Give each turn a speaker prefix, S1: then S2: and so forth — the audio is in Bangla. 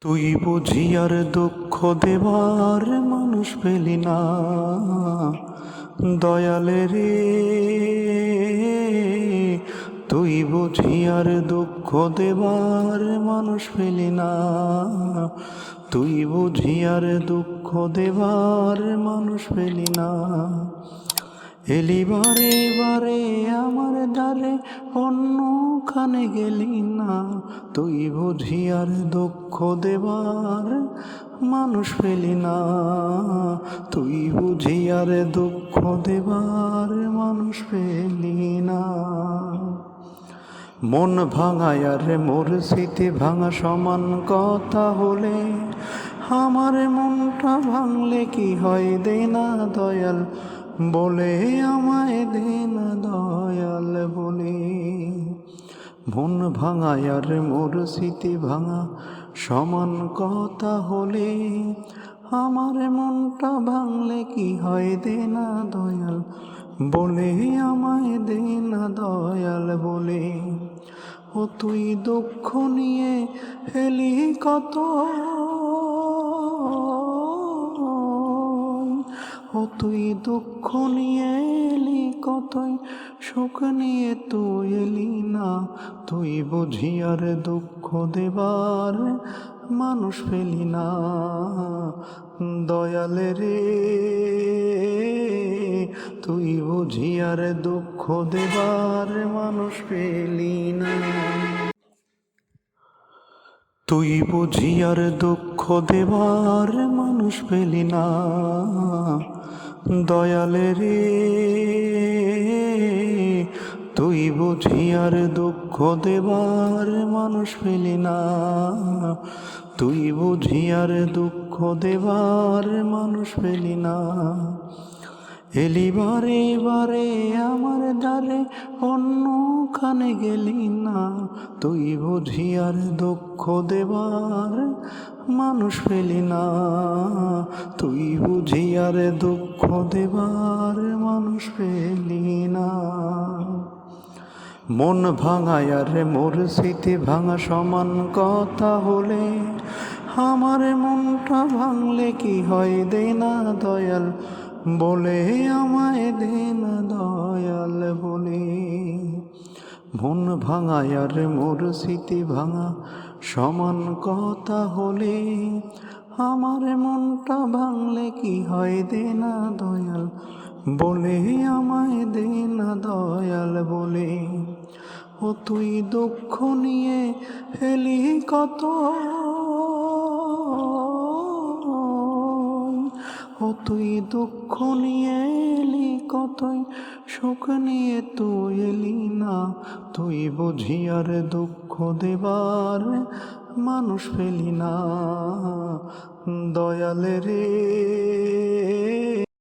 S1: তুই বুঝি আর দুঃখ দেবার মানুষ পেলি না। দয়ালে রে, তুই বুঝি আর দুঃখ দেবার মানুষ পেলি না। তুই বুঝি আর দুঃখ দেবার মানুষ পেলি না। এলি বারে বারে আমার দ্বারে অন্য খানে গেলি না। তুই বুঝি আর দুঃখ দেবার মানুষ পেলি না। তুই বুঝি আর দুঃখ দেবার মানুষ পেলি না। মন ভাঙায় আর মোর স্মৃতি ভাঙা সমান কথা হলে আমার মনটা ভাঙলে কি হয় দে না দয়াল? বলে আমায় দে না দয়াল বলে। মন ভাঙা আর মোর স্মৃতি ভাঙা সমান কথা হলে। আমার মনটা ভাঙলে কি হয় দে না দয়াল বলে, আমায় দে না দয়াল বলে। ও তুই দুঃখ নিয়ে এলি কত? ও তুই দুঃখ নিয়ে এলি, কতই সুখ নিয়ে তুই এলি না। তুই বুঝি আর দুঃখ দেবার মানুষ পেলি না। দয়ালে রে, তুই বুঝি আর দুঃখ দেবার মানুষ পেলি না। তুই বুঝি আর দুঃখ দেবার মানুষ পেলি না। দয়ালে রে তুই বুঝি আর দুঃখ দেবার মানুষ পেলি না। তুই বুঝি আর দুঃখ দেবার মানুষ পেলি না। এলি বারে বারে আমার দ্বারে অন্য খানে গেলি না। তুই বুঝি আর দুঃখ দেবার মানুষ পেলি না। তুই বুঝি আর দুঃখ দেবার মানুষ পেলি না। মন ভাঙায় আর মোর স্মৃতি ভাঙা সমান কথা হলে আমার মনটা ভাঙলে কি হয় দে না দয়াল? বলে আমায় দে না দয়াল বলে। মন ভাঙায় আর মোর স্মৃতি ভাঙা সমান কথা হলে আমার মনটা ভাঙলে কি হয় দে না দয়াল? বলে আমায় দে না দয়াল বলে। ও তুই দুঃখ নিয়ে এলি কত। ও তুই দুঃখ নিয়ে এলি কতই? সুখ নিয়ে তুই এলি না। তুই বুঝি আর দুঃখ দেবার মানুষ ফেলি না দয়াল রে।